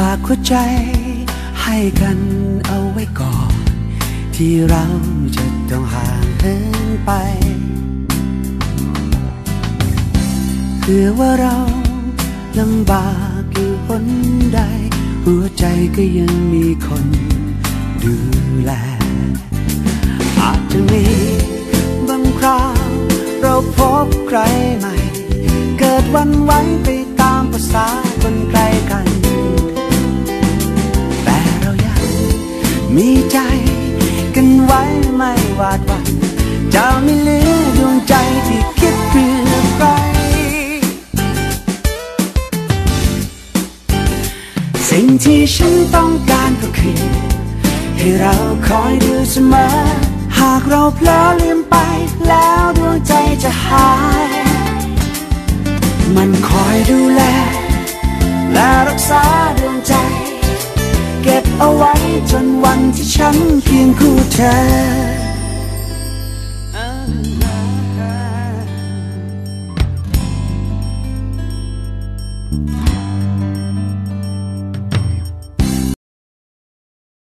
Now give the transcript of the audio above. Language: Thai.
ฝากหัวใจให้กันเอาไว้ก่อน ที่เราจะต้องห่างเหินไปเพื่อว่าเราลำบากอยู่หนใด หัวใจก็ยังมีคนดูแล อาจจะมีบางคราวเราพบใครใหม่ เกิดวันไหวไปตามภาษา มีใจ กันไว้ไม่หวาดหวั่นจะไม่เหลือดวงใจที่คิดเพื่อใคร สิ่งที่ฉันต้องการก็คือ ให้เราคอยดูเสมอ หากเราเพลอลืมไปแล้วดวงใจจะหาย มันคอยดูแล และรักษาดวงใจ เก็บเอาไว้ จนวันที่ฉันเคียงคู่เธอ